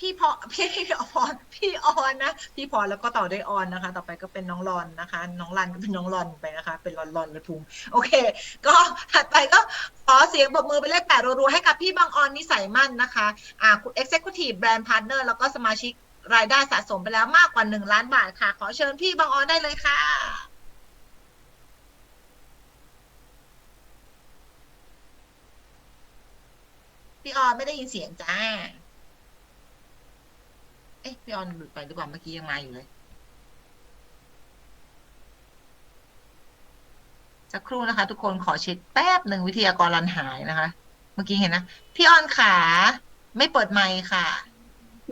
พี่พอพี่ออนพี่ออนนะพี่พรแล้วก็ต่อด้วยออนนะคะ ต่อไปก็เป็นน้องรอนนะคะ น้องรันก็เป็นน้องรอนไปนะคะ เป็นรอนรอนกระทุมโอเค ก็ถัดไปก็ขอเสียงปรบมือเป็นเลขแปดรัวๆให้กับพี่บางออนนิสัยมั่นนะคะอ่าคุณ Executive Brand Partner แล้วก็สมาชิกรายได้สะสมไปแล้วมากกว่าหนึ่งล้านบาทค่ะ ขอเชิญพี่บางออนได้เลยค่ะพี่ออนไม่ได้ยินเสียงจ้า เอ๊ะพี่ออนหลุดไปหรือเปล่าเมื่อกี้ยังมาอยู่เลย สักครู่นะคะ ทุกคนขอเช็คแป๊บหนึ่งวิทยากรรันหายนะคะ เมื่อกี้เห็นนะ พี่ออนขาไม่เปิดไมค์ค่ะ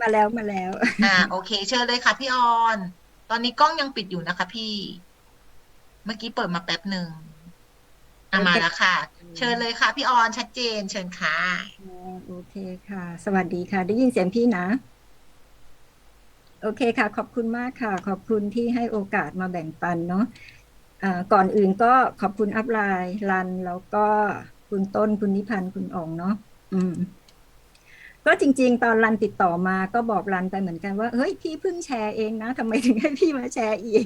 มาแล้วมาแล้ว อ่า โอเค เชิญเลยค่ะ พี่ออน ตอนนี้กล้องยังปิดอยู่นะคะ พี่ เมื่อกี้เปิดมาแป๊บหนึ่งอะมาแล้วค่ะ เชิญเลยค่ะ พี่ออนชัดเจน เชิญค่ะอ่าโอเคค่ะ สวัสดีค่ะ ได้ยินเสียงพี่นะ โอเคค่ะ ขอบคุณมากค่ะ ขอบคุณที่ให้โอกาสมาแบ่งปันเนาะอ่าก่อนอื่นก็ขอบคุณอัพไลน์รัน แล้วก็คุณต้นคุณนิพันธ์คุณอองเนาะอืม ก็จริง ๆ ตอนรันติดต่อมาก็บอกรันไปเหมือนกันว่าเฮ้ยพี่เพิ่งแชร์เองนะทำไมถึงให้พี่มาแชร์อีก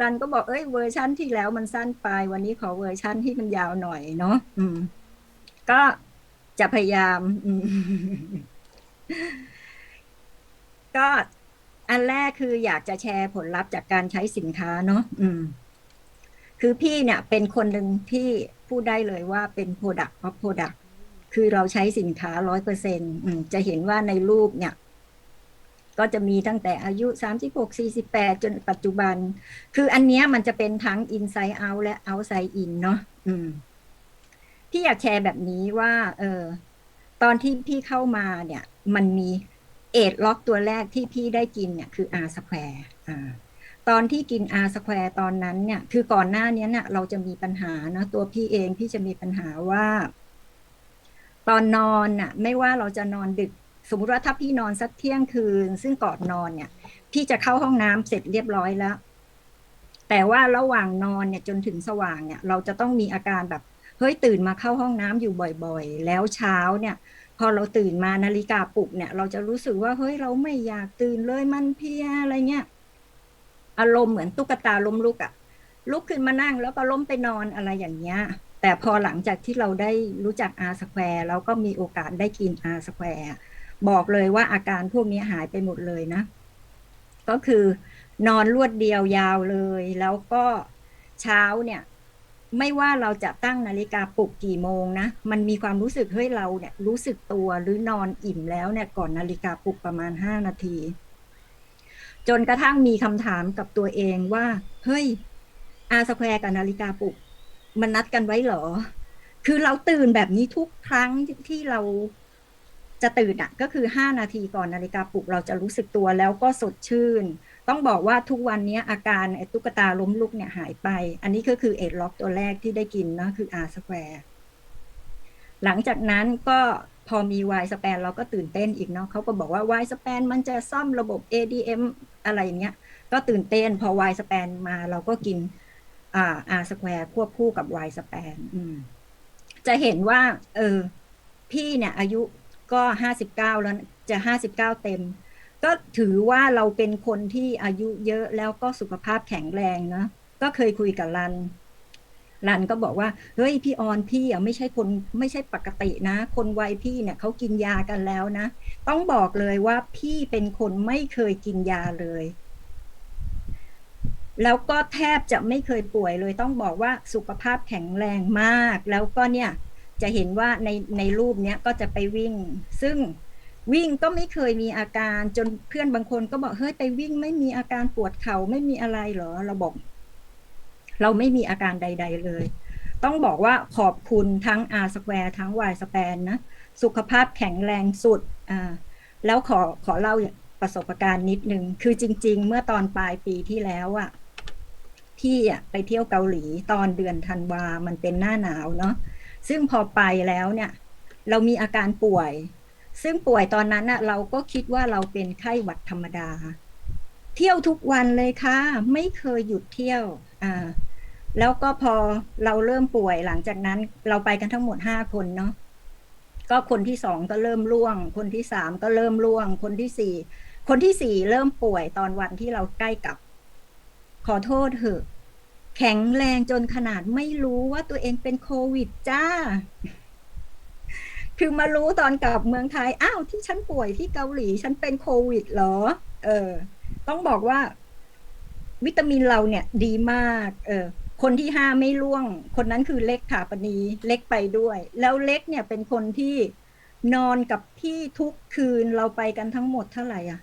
รันก็บอกเอ้ยเวอร์ชั่นที่แล้วมันสั้นไป วันนี้ขอเวอร์ชั่นที่มันยาวหน่อยเนาะอืม ก็จะพยายาม ก็อันแรกคืออยากจะแชร์ผลลัพธ์จากการใช้สินค้าเนาะอืม คือพี่เนี่ยเป็นคนหนึ่งที่พูดได้เลยว่าเป็น Product of Product คือเราใช้สินค้าร้อยเปอร์เซ็นจะเห็นว่าในรูปเนี่ย ก็จะมีตั้งแต่อายุสามสิบหกสี่สิบแปดจนปัจจุบัน คืออันเนี้ยมันจะเป็นทั้ง inside out และ outside in เนาะอืม พี่อยากแชร์แบบนี้ว่า เออตอนที่พี่เข้ามาเนี่ย มันมี เอดล็อกตัวแรกที่พี่ได้กินเนี่ยคือ R square อ่าตอนที่กิน R square ตอนนั้นเนี่ย คือก่อนหน้านี้เนี่ยเราจะมีปัญหานะตัวพี่เองพี่จะมีปัญหาว่า ตอนนอนน่ะ ไม่ว่าเราจะนอนดึก สมมติว่าถ้าพี่นอนสักเที่ยงคืน ซึ่งก่อนนอนเนี่ย พี่จะเข้าห้องน้ำเสร็จเรียบร้อยแล้ว แต่ว่าระหว่างนอนเนี่ยจนถึงสว่างเนี่ย เราจะต้องมีอาการแบบเฮ้ยตื่นมาเข้าห้องน้ำอยู่บ่อย ๆ แล้วเช้าเนี่ย พอเราตื่นมานาฬิกาปลุกเนี่ย เราจะรู้สึกว่าเฮ้ยเราไม่อยากตื่นเลยมันเพียอะไรเงี้ยอารมณ์เหมือนตุ๊กตาล้มลุกอะลุกขึ้นมานั่งแล้วก็ล้มไปนอนอะไรอย่างเงี้ย แต่พอหลังจากที่เราได้รู้จัก R Square เราก็มีโอกาสได้กิน R Square บอกเลยว่าอาการพวกนี้หายไปหมดเลยนะ ก็คือนอนรวดเดียวยาวเลย แล้วก็เช้าเนี่ย ไม่ว่าเราจะตั้งนาฬิกาปลุกกี่โมงนะ มันมีความรู้สึกเฮ้ยเราเนี่ยรู้สึกตัวหรือนอนอิ่มแล้วเนี่ยก่อนนาฬิกาปลุกประมาณห้านาที จนกระทั่งมีคำถามกับตัวเองว่า เฮ้ยอาสแควร์กับนาฬิกาปลุก มันนัดกันไว้เหรอ คือเราตื่นแบบนี้ทุกครั้งที่เราจะตื่นอะก็คือห้านาทีก่อนนาฬิกาปลุกเราจะรู้สึกตัวแล้วก็สดชื่น ต้องบอกว่าทุกวันนี้อาการไอ้ตุ๊กตาล้มลุกเนี่ยหายไป อันนี้ก็คือเอ็ดล็อกตัวแรกที่ได้กินนะคือ R square หลังจากนั้นก็พอมี Y span เราก็ตื่นเต้นอีกเนาะเขาก็บอกว่า Y span มันจะซ่อมระบบ ADM อะไรเงี้ย ก็ตื่นเต้น พอ Y span มาเราก็กินอ่า R square ควบคู่กับ Y span อืมจะเห็นว่า เออ พี่เนี่ยอายุก็ห้าสิบเก้าแล้วจะห้าสิบเก้าเต็ม ก็ถือว่าเราเป็นคนที่อายุเยอะแล้วก็สุขภาพแข็งแรงนะก็เคยคุยกับรันรันก็บอกว่าเฮ้ยพี่ออนพี่อะไม่ใช่คนไม่ใช่ปกตินะ คนวัยพี่เนี่ยเขากินยากันแล้วนะ ต้องบอกเลยว่าพี่เป็นคนไม่เคยกินยาเลย แล้วก็แทบจะไม่เคยป่วยเลย ต้องบอกว่าสุขภาพแข็งแรงมาก แล้วก็เนี่ยจะเห็นว่าในในรูปเนี้ยก็จะไปวิ่ง ซึ่ง วิ่งก็ไม่เคยมีอาการจนเพื่อนบางคนก็บอกเฮ้ยไปวิ่งไม่มีอาการปวดเข่าไม่มีอะไรเหรอ เราบอก เราไม่มีอาการใด ๆ เลย ต้องบอกว่าขอบคุณทั้ง R square ทั้ง Y span นะ สุขภาพแข็งแรงสุดอ่าแล้วขอขอเล่าประสบการณ์นิดนึง คือจริง ๆ เมื่อตอนปลายปีที่แล้วอะพี่อะไปเที่ยวเกาหลีตอนเดือนธันวา มันเป็นหน้าหนาวเนาะซึ่งพอไปแล้วเนี่ย เรามีอาการป่วย ซึ่งป่วยตอนนั้นน่ะเราก็คิดว่าเราเป็นไข้หวัดธรรมดา เที่ยวทุกวันเลยค่ะ ไม่เคยหยุดเที่ยวอ่าแล้วก็พอเราเริ่มป่วยหลังจากนั้น เราไปกันทั้งหมดห้าคนเนาะก็คนที่สองก็เริ่มร่วง คนที่สามก็เริ่มร่วง คนที่สี่คนที่สี่เริ่มป่วยตอนวันที่เราใกล้กับ ขอโทษเถอะ แข็งแรงจนขนาดไม่รู้ว่าตัวเองเป็นโควิดจ้า คือมารู้ตอนกลับเมืองไทย อ้าวที่ฉันป่วยที่เกาหลี ฉันเป็นโควิดเหรอ เออ ต้องบอกว่า วิตามินเราเนี่ย ดีมาก เออ คนที่ห้าไม่ร่วง คนนั้นคือเล็กถาปณีเล็กไปด้วย แล้วเล็กเนี่ยเป็นคนที่นอนกับพี่ทุกคืนเราไปกันทั้งหมดเท่าไหร่อะ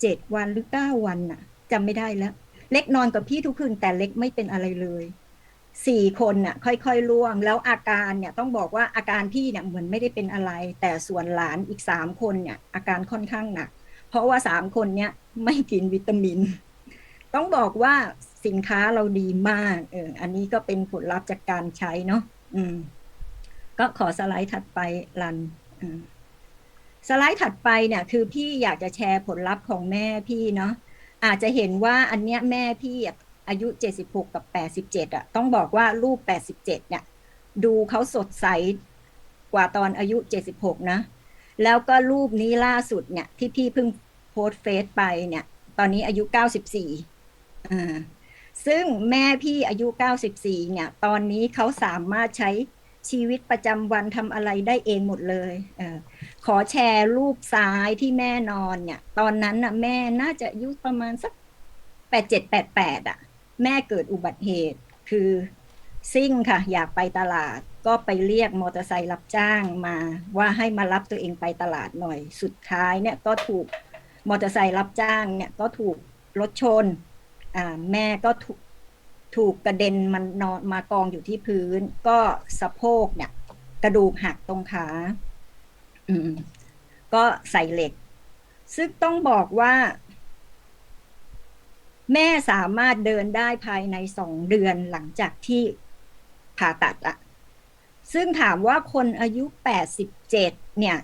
เจ็ดวันหรือเก้าวันน่ะจำไม่ได้แล้ว เล็กนอนกับพี่ทุกคืนแต่เล็กไม่เป็นอะไรเลย สี่คนน่ะค่อยๆล่วง แล้วอาการเนี่ยต้องบอกว่าอาการพี่เนี่ยเหมือนไม่ได้เป็นอะไร แต่ส่วนหลานอีกสามคนเนี่ยอาการค่อนข้างหนัก เพราะว่าสามคนเนี่ยไม่กินวิตามิน ต้องบอกว่าสินค้าเราดีมากเอออันนี้ก็เป็นผลลัพธ์จากการใช้เนาะอืม ก็ขอสไลด์ถัดไปรันอืมสไลด์ถัดไปเนี่ย คือพี่อยากจะแชร์ผลลัพธ์ของแม่พี่เนาะอาจจะเห็นว่าอันเนี้ยแม่พี่ อายุ 76 กับ 87 อะ ต้องบอกว่ารูป 87 เนี่ย ดูเขาสดใสกว่าตอนอายุ 76 นะ แล้วก็รูปนี้ล่าสุดเนี่ย ที่พี่เพิ่งโพสเฟซไปเนี่ย ตอนนี้อายุ 94อ่าซึ่งแม่พี่อายุ 94 เนี่ย ตอนนี้เขาสามารถใช้ชีวิตประจำวันทำอะไรได้เองหมดเลยเออขอแชร์รูปซ้ายที่แม่นอนเนี่ย ตอนนั้นน่ะแม่น่าจะอายุประมาณสัก 8788 อะ แม่เกิดอุบัติเหตุ คือซิ่งค่ะ อยากไปตลาด ก็ไปเรียกมอเตอร์ไซค์รับจ้างมา ว่าให้มารับตัวเองไปตลาดหน่อย สุดท้ายเนี่ยก็ถูกมอเตอร์ไซค์รับจ้างเนี่ยก็ถูกรถชนอ่าแม่ก็ถูกถูกกระเด็นมันนอนมากองอยู่ที่พื้น ก็สะโพกเนี่ย กระดูกหักตรงขาอืมก็ใส่เหล็ก ซึ่งต้องบอกว่า แม่สามารถเดินได้ภายในสองเดือนหลังจากที่ผ่าตัดอะซึ่งถามว่าคนอายุแปดสิบเจ็ดเนี่ย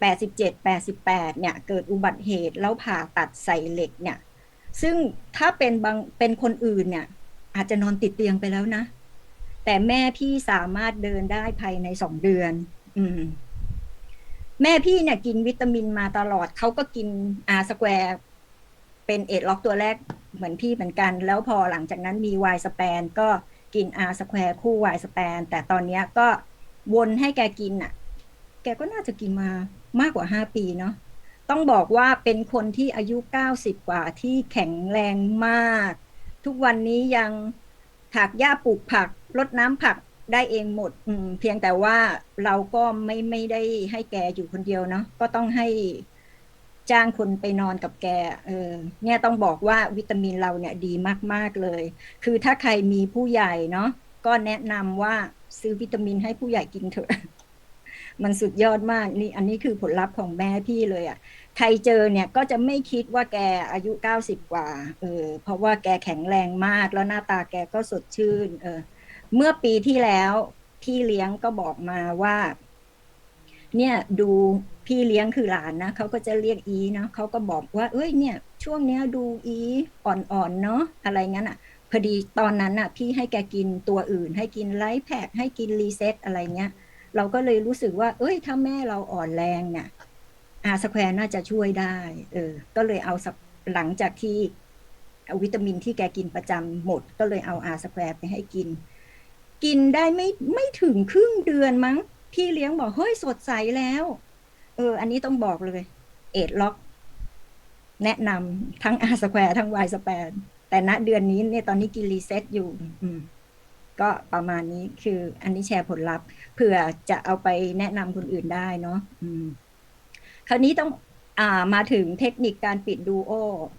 แปดสิบเจ็ดแปดสิบแปดเนี่ย เกิดอุบัติเหตุแล้วผ่าตัดใส่เหล็กเนี่ย ซึ่งถ้าเป็นบางเป็นคนอื่นเนี่ย อาจจะนอนติดเตียงไปแล้วนะ แต่แม่พี่สามารถเดินได้ภายในสองเดือน อืม แม่พี่เนี่ยกินวิตามินมาตลอด เขาก็กินอาสแควร์ เป็นเอดล็อกตัวแรกเหมือนพี่เหมือนกัน แล้วพอหลังจากนั้นมีวายสแปนก็กินอาสแควร์คู่วายสแปนแต่ตอนนี้ก็วนให้แกกินอะ แกก็น่าจะกินมามากกว่าห้าปีเนาะต้องบอกว่าเป็นคนที่อายุ 90 กว่าที่แข็งแรงมาก ทุกวันนี้ยังถักหญ้าปลูกผักรดน้ำผักได้เองหมดมเพียงแต่ว่าเราก็ไม่ไม่ได้ให้แกอยู่คนเดียวเนาะก็ต้องให้ จ้างคนไปนอนกับแกเออเนี่ยต้องบอกว่าวิตามินเราเนี่ยดีมากๆเลย คือถ้าใครมีผู้ใหญ่เนาะก็แนะนำว่าซื้อวิตามินให้ผู้ใหญ่กินเถอะ มันสุดยอดมากนี่อันนี้คือผลลัพธ์ของแม่พี่เลยอะ่ะใครเจอเนี่ยก็จะไม่คิดว่าแกอายุเก้าสิบกว่าเออเพราะว่าแกแข็งแรงมากแล้วหน้าตาแกก็สดชื่น เออ เมื่อปีที่แล้วพี่เลี้ยงก็บอกมาว่า เนี่ยดู พี่เลี้ยงคือหลานนะเขาก็จะเรียกอีเนาะเขาก็บอกว่า เอ้ยเนี่ย ช่วงเนี้ยดูอีอ่อนๆเนาะอะไรงั้นอะพอดีตอนนั้นอะ พี่ให้แกกินตัวอื่น ให้กินไลท์แพคให้กินรีเซ็ตอะไรเงี้ย เราก็เลยรู้สึกว่า เอ้ยถ้าแม่เราอ่อนแรงเนี่ยอาสแควร์น่าจะช่วยได้ เออ ก็เลยเอาหลังจากที่เอาวิตามินที่แกกินประจำหมด ก็เลยเอาอาสแควร์ไปให้กิน กินได้ไม่ไม่ถึงครึ่งเดือนมั้ง พี่เลี้ยงบอกเฮ้ยสดใสแล้ว ออ อันนี้ต้องบอกเลย เอ็ดล็อก แนะนำทั้งอาสแควร์ทั้งวสแปนแต่ณเดือนนี้เนี่ยตอนนี้กินรีเซ็ตอยู่ ก็ประมาณนี้คืออันนี้แชร์ผลลัพธ์เผื่อจะเอาไปแนะนำคนอื่นได้เนาะคราวนี้ต้องอามาถึงเทคนิคการปิดดูโอ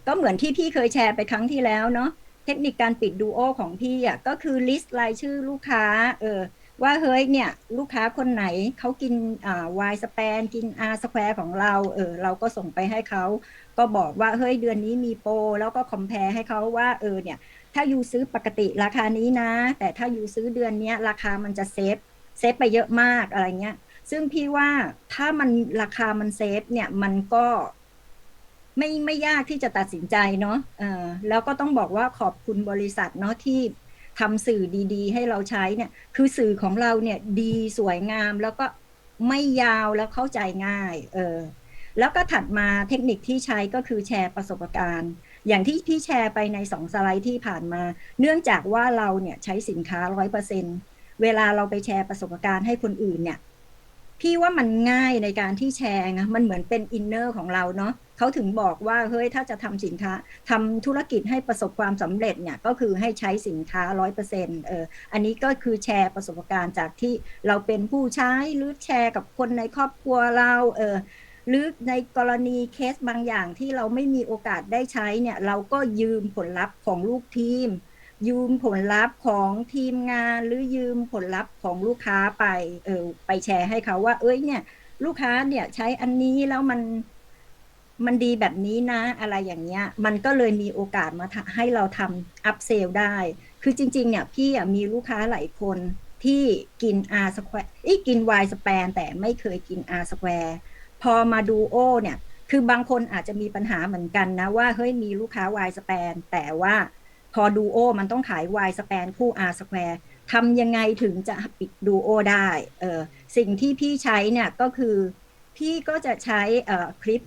ก็เหมือนที่พี่เคยแชร์ไปครั้งที่แล้วเนาะเทคนิคการปิดดูโอของพี่อะก็คือลิสต์รายชื่อลูกค้า เออ ว่าเฮ้ยเนี่ยลูกค้าคนไหนเขากินอ่าวายสแปนกินอาสแควร์ของเราเออเราก็ส่งไปให้เขาก็บอกว่าเฮ้ยเดือนนี้มีโปรแล้วก็คอมเพลให้เขาว่าเออเนี่ยถ้ายูซื้อปกติราคานี้นะ แต่ถ้ายูซื้อเดือนนี้ราคามันจะเซฟเซฟไปเยอะมากอะไรเงี้ย ซึ่งพี่ว่าถ้ามันราคามันเซฟเนี่ยมันก็ไม่ไม่ยากที่จะตัดสินใจเนาะเออแล้วก็ต้องบอกว่าขอบคุณบริษัทเนาะที่ ทำสื่อดีๆ ให้เราใช้เนี่ย คือสื่อของเราเนี่ยดีสวยงามแล้วก็ไม่ยาวแล้วเข้าใจง่าย เออ แล้วก็ถัดมาเทคนิคที่ใช้ก็คือแชร์ประสบการณ์ อย่างที่พี่แชร์ไปในสองสไลด์ที่ผ่านมา เนื่องจากว่าเราเนี่ยใช้สินค้าร้อยเปอร์เซ็นเวลาเราไปแชร์ประสบการณ์ให้คนอื่นเนี่ย พี่ว่ามันง่ายในการที่แชร์นะมันเหมือนเป็นอินเนอร์ของเราเนาะเขาถึงบอกว่าเฮ้ยถ้าจะทำสินค้าทำธุรกิจให้ประสบความสำเร็จเนี่ยก็คือให้ใช้สินค้าร้อยเปอร์เซ็นต์เอออันนี้ก็คือแชร์ประสบการณ์จากที่เราเป็นผู้ใช้หรือแชร์กับคนในครอบครัวเราเออหรือในกรณีเคสบางอย่างที่เราไม่มีโอกาสได้ใช้เนี่ยเราก็ยืมผลลัพธ์ของลูกทีม ยืมผลลัพธ์ของทีมงานหรือยืมผลลัพธ์ของลูกค้าไปเออไปแชร์ให้เขาว่า เอ้ยเนี่ย ลูกค้าเนี่ยใช้อันนี้แล้วมันมันดีแบบนี้นะ อะไรอย่างเงี้ย มันก็เลยมีโอกาสมาให้เราทำอัพเซลได้ คือจริง ๆ เนี่ย พี่มีลูกค้าหลายคนที่กิน R square อีกิน Y square แต่ไม่เคยกิน R square พอมาดูโอเนี่ย คือบางคนอาจจะมีปัญหาเหมือนกันนะว่า เฮ้ยมีลูกค้า Y span แต่ว่า พอดูโอมันต้องขาย Y span คู่ R square ทำยังไงถึงจะปิดดูโอได้เออสิ่งที่พี่ใช้เนี่ยก็คือพี่ก็จะใช้เอ่อคลิป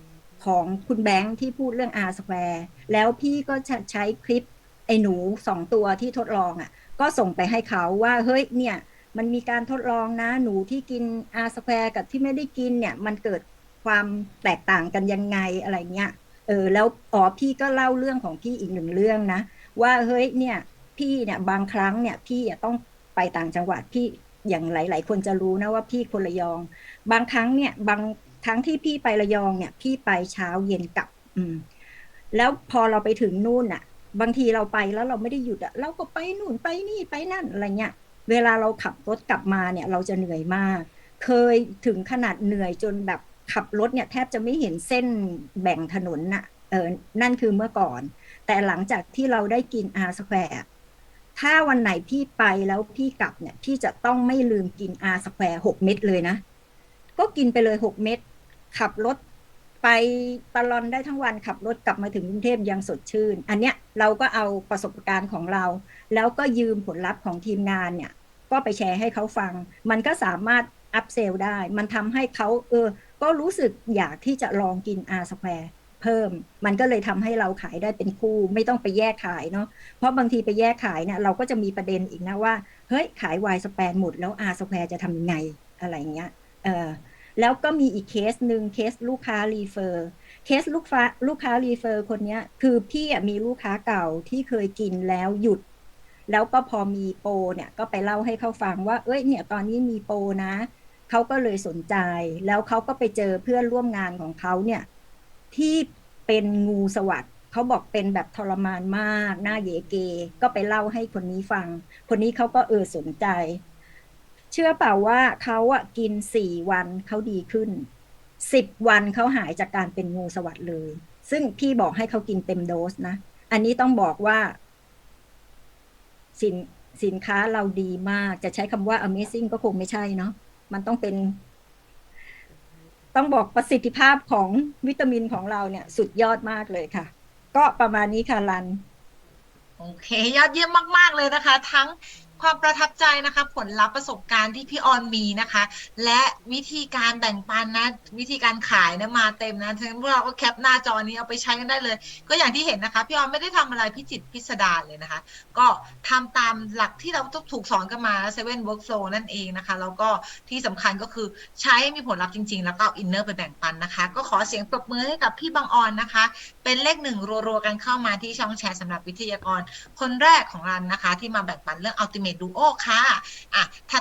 ของคุณแบงค์ที่พูดเรื่อง R square แล้วพี่ก็จะใช้คลิปไอ้หนูสองตัวที่ทดลองอะ่ะ ก็ส่งไปให้เขาว่าเฮ้ยเนี่ยมันมีการทดลองนะหนูที่กิน R square กับที่ไม่ได้กินเนี่ยมันเกิดความแตกต่างกันยังไงอะไรเงี้ยเออแล้วอ๋อพี่ก็เล่าเรื่องของพี่อีกหนึ่งเรื่องนะ ว่าเฮ้ยเนี่ยพี่เนี่ยบางครั้งเนี่ยพี่ต้องไปต่างจังหวัดพี่อย่างหลาย ๆ คนจะรู้นะว่าพี่คนระยอง บางครั้งเนี่ยบางครั้งที่พี่ไประยองเนี่ย พี่ไปเช้าเย็นกลับ อืม แล้วพอเราไปถึงนู่นน่ะบางทีเราไปแล้วเราไม่ได้หยุดอะเราก็ไปนู่นไปนี่ไปนั่นอะไรเงี้ยเวลาเราขับรถกลับมาเนี่ย เราจะเหนื่อยมาก เคยถึงขนาดเหนื่อยจนแบบขับรถเนี่ยแทบจะไม่เห็นเส้นแบ่งถนนน่ะเออนั่นคือเมื่อก่อน แต่หลังจากที่เราได้กิน R square ถ้าวันไหนพี่ไปแล้วพี่กลับเนี่ย พี่จะต้องไม่ลืมกิน R square หกเม็ดเลยนะ ก็กินไปเลยหกเม็ดขับรถไปตลอนได้ทั้งวันขับรถกลับมาถึงกรุงเทพยังสดชื่น อันเนี้ยเราก็เอาประสบการณ์ของเรา แล้วก็ยืมผลลัพธ์ของทีมงานเนี่ย ก็ไปแชร์ให้เขาฟัง มันก็สามารถอัพเซลได้ มันทำให้เขาเออ ก็รู้สึกอยากที่จะลองกิน R square เพิ่ม มันก็เลยทำให้เราขายได้เป็นคู่ไม่ต้องไปแยกขายเนาะเพราะบางทีไปแยกขายเนี่ยเราก็จะมีประเด็นอีกนะว่า เฮ้ย ขาย Y span หมดแล้ว R square จะทำยังไงอะไรเงี้ยเออแล้วก็มีอีกเคสหนึ่งเคสลูกค้ารีเฟอร์เคสลูกค้าลูกค้ารีเฟอร์คนเนี้ยคือพี่มีลูกค้าเก่าที่เคยกินแล้วหยุด แล้วก็พอมีโปรเนี่ยก็ไปเล่าให้เขาฟังว่า เอ้ยเนี่ยตอนนี้มีโปรนะเขาก็เลยสนใจ แล้วเขาก็ไปเจอเพื่อนร่วมงานของเขาเนี่ย ที่เป็นงูสวัสด์เขาบอกเป็นแบบทรมานมาก หน้าเยเก ก็ไปเล่าให้คนนี้ฟัง คนนี้เขาก็เออสนใจ เชื่อเปล่าว่าเขาอะกินสี่วันเขาดีขึ้นสิบวันเขาหายจากการเป็นงูสวัสด์เลย ซึ่งพี่บอกให้เขากินเต็มโดสนะ อันนี้ต้องบอกว่า สินสินค้าเราดีมากจะใช้คำว่า amazing ก็คงไม่ใช่เนาะมันต้องเป็น ต้องบอกประสิทธิภาพของวิตามินของเราเนี่ยสุดยอดมากเลยค่ะ ก็ประมาณนี้ค่ะรัน โอเค ยอดเยี่ยมมาก ๆ เลยนะคะ ทั้ง ความประทับใจนะคะ ผลลัพธ์ประสบการณ์ที่พี่ออนมีนะคะ และวิธีการแบ่งปันนะ วิธีการขายนะมาเต็มนะทั้งพวกเราก็แคปหน้าจอนี้เอาไปใช้กันได้เลย ก็อย่างที่เห็นนะคะ พี่ออนไม่ได้ทำอะไรพิจิตพิสดารเลยนะคะ ก็ทำตามหลักที่เราถูกสอนกันมาเซเว่นเวิร์กโฟนั่นเองนะคะ แล้วก็ที่สำคัญก็คือใช้มีผลลัพธ์จริง ๆ แล้วก็เอาอินเนอร์ไปแบ่งปันนะคะ ก็ขอเสียงปรบมือให้กับพี่บางออนนะคะ เป็นเลขหนึ่งรัวๆกันเข้ามาที่ช่องแชร์สำหรับวิทยากร คนแรกของรันนะคะ ที่มาแบ่งปันเรื่องเมดูโอค่ะอะถ้า